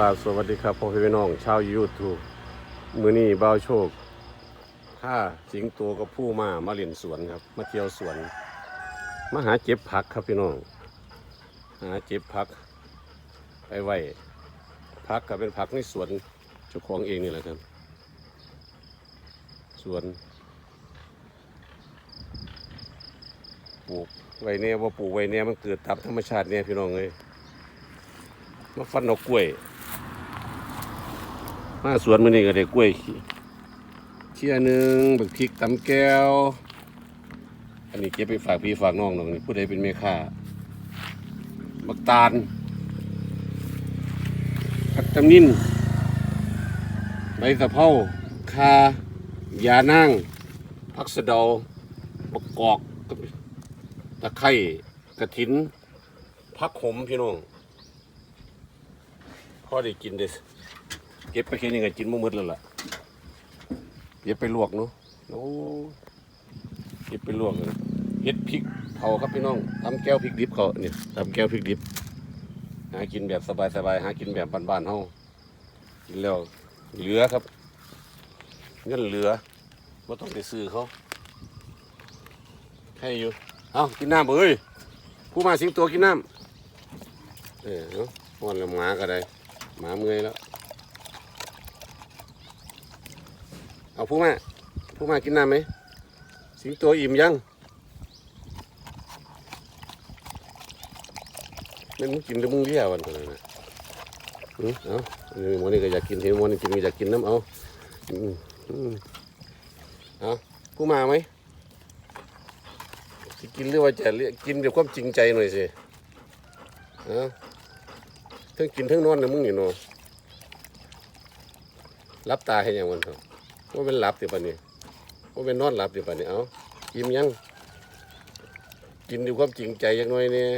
ลาสวัสดีครับพ่อพี่น้องชาวยูทูบมือนี้บ่าวโชคถ้าสิงตัวกับผู้มามาเล่นสวนครับ มาเที่ยวสวน มาหาเจ็บผักครับพี่น้อง หาเจ็บผัก ไปไว้ผักก็เป็นผักในสวนเจ้าของเองนี่แหละครับ สวนปลูกไว้เนี่ยว่าปลูกไว้เนี่ยมันเกิดตามธรรมชาติเนี่ยพี่น้องเลยมาฟันเอากล้วย มาสวนมือนี่ก็ได้กล้วยเชี่ยหนึ่งบักพริกตำแก้ว อันนี้เก็บไปฝากพี่ฝากน้องหน้องนี่ผู้ใดเป็นแม่ค้าบักตาลผักตำนินใบสะเพราคายานั่งผักสะเดาบักกอกตะไคร้กระถินผักขมพี่น้องพอได้กินเด้ เก็บไปแค่นี้ก็กินมาหมดแล้วล่ะเก็บไปลวกเนาะโอ้เก็บไปลวกเลยเฮ็ดพริกเผาครับพี่น้องทำแก้วพริกดิบเขาเนี่ยทำแก้วพริกดิบหากินแบบสบายๆหากินแบบบ้านๆเฮากินแล้วเหลือครับ เงินเหลือไม่ต้องไปซื้อเขาให้อยู่เอากินน้ำเอ้ยผู้มาสิงตัวกินน้ำเออเนาะวันละหมาก็ได้หมาเมื่อยแล้ว เอาผู้มาผู้มากินน้ำไหม สิงโตอิ่มยังนี่มึงกินหรือมึงเลี้ยวันกันนะเอาอันนี้หมันนี่ก็อยากกินเห็นมันนี่กินก็อยากกินน้ำเอาอืมอืมเอาผู้มาไหมกินหรือว่าจะเลี้ยกินด้วยความจริงใจหน่อยสิเอาทั้งกินทั้งนอนนะมึงนี่เนาะรับตาให้ยังวันเถอะ ว่าเป็นหลับติปะนี่ว่าเป็นนอนหลับติปะนี่เอายิ้มยังกินด้วยความจริงใจยังน้อยเนี่ย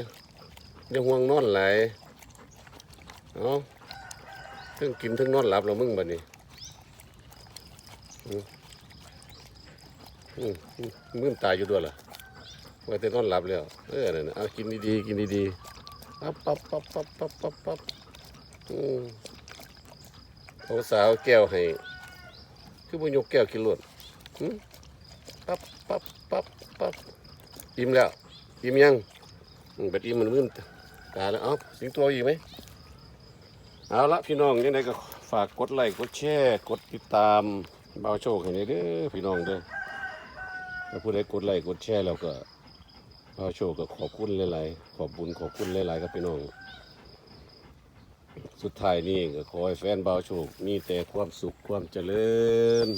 เดี๋ยวห่วงนอนไหลายเอาทั้งกินทั้งนอนหลับแล้วมึงบัดนี้มึงตายอยู่ด้วยล่ะว่าแต่นอนหลับแล้วเออนั่นน่ะเอากินดีๆกินดีๆปั๊บปั๊บปั๊บปั๊บปั๊บปั๊บปั๊บอืมเขาสาวแก้วให้ คือมันยกแก้วกินล้วนปั๊บปั๊บปั๊บปั๊บอิ่มแล้ว อิ่มยังอืมเบ็ดอิ่มมันมึนตาแล้วเอ้าสิงตัวอีกไหมเอาละพี่น้องยังไงก็ฝากกดไลค์กดแชร์กดติดตามเบาโชคให้หน่อยเด้อพี่น้องเด้อถ้าผู้ใดกดไลค์กดแชร์แล้วก็เบาโชคก็ขอบคุณหลายๆขอบบุญขอบคุณหลายๆครับพี่น้อง สุดท้ายนี่ก็ขอให้แฟนบ่าโชค มีแต่ความสุขความเจริญ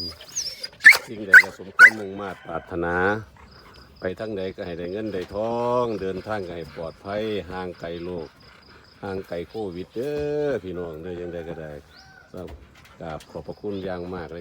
สิ่งใดก็สมความมุ่งมาตรปรารถนา ไปทั้งใดก็ให้ได้เงินได้ทอง เดินทางก็ให้ปลอดภัยห่างไกลโลกห่างไกลโควิดเด้อพี่น้องเด้อยังไดก็ได้ครับกราบขอบพระคุณอย่างมากเลย